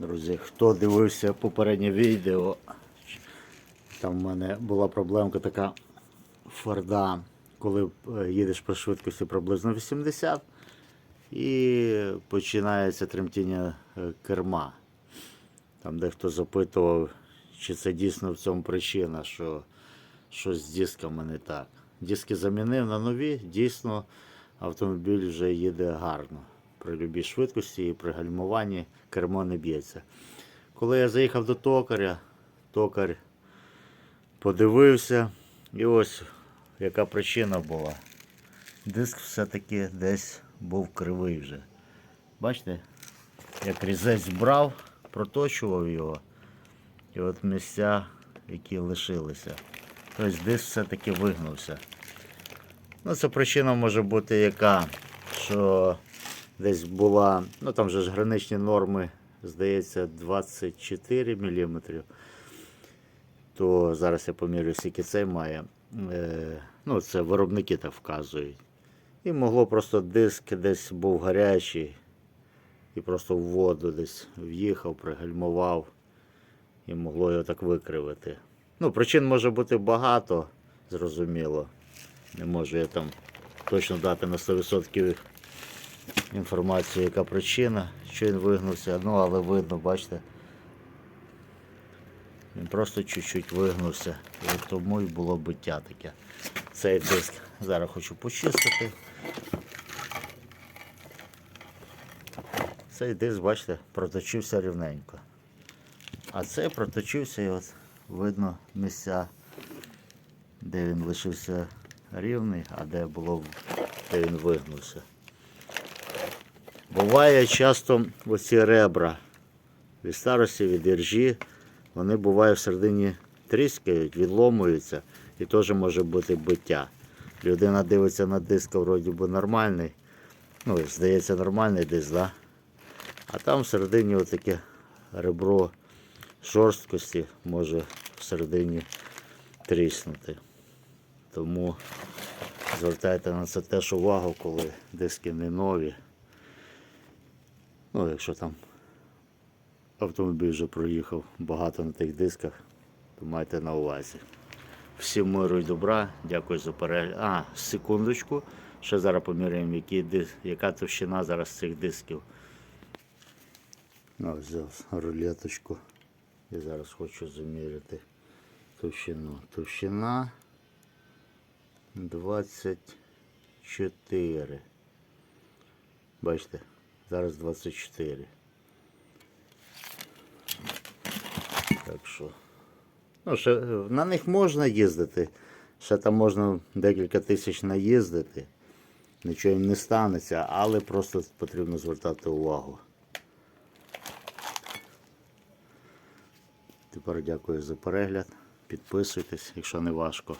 Друзі, хто дивився попереднє відео, там в мене була проблемка така форда, коли е, їдеш по швидкості приблизно 80 і починається тремтіння е, керма. Там дехто запитував, чи це дійсно в цьому причина, що щось з дисками не так. Диски замінив на нові, дійсно автомобіль вже їде гарно. При любій швидкості і при гальмуванні кермо не б'ється. Коли я заїхав до токаря, токар подивився, і ось яка причина була. Диск все-таки десь був кривий вже. Бачите, як різець брав, проточував його, і от місця, які лишилися. Тобто диск все-таки вигнувся. Ну, це причина може бути яка, що десь була, ну там же ж граничні норми, здається, 24 мм. То зараз я помірю, скільки цей має. Е, ну, це виробники так вказують. І могло просто диск десь був гарячий і просто в воду десь в'їхав, пригальмував і могло його так викривити. Ну, причин може бути багато, зрозуміло. Не можу я там точно дати на 100% інформацію, яка причина, що він вигнувся. Ну, але видно, бачите. Він просто чуть-чуть вигнувся. І тому і було биття таке. Цей диск зараз хочу почистити. Цей диск, бачите, проточився рівненько. А цей проточився і от видно місця, де він лишився рівний, а де було, де він вигнувся. Буває часто оці ребра від старості, від іржі, вони буває всередині тріскають, відломуються і теж може бути биття. Людина дивиться на диск, вроді би нормальний. Ну, здається, нормальний диск, да? а там всередині отаке ребро жорсткості може всередині тріснути. Тому звертайте на це теж увагу, коли диски не нові. Ну, якщо там автомобіль вже проїхав багато на тих дисках, то майте на увазі. Всім миру і добра, дякую за перегляд. А, секундочку. Ще зараз поміряємо, які дис... яка товщина зараз цих дисків. Ну, взяв рулеточку. І зараз хочу заміряти товщину. Товщина 24. Бачите, зараз 24. Так що. Ну, ще, е, на них можна їздити. Ще там можна декілька тисяч наїздити. Нічого їм не станеться, але просто потрібно звертати увагу. Тепер дякую за перегляд. Підписуйтесь, якщо не важко.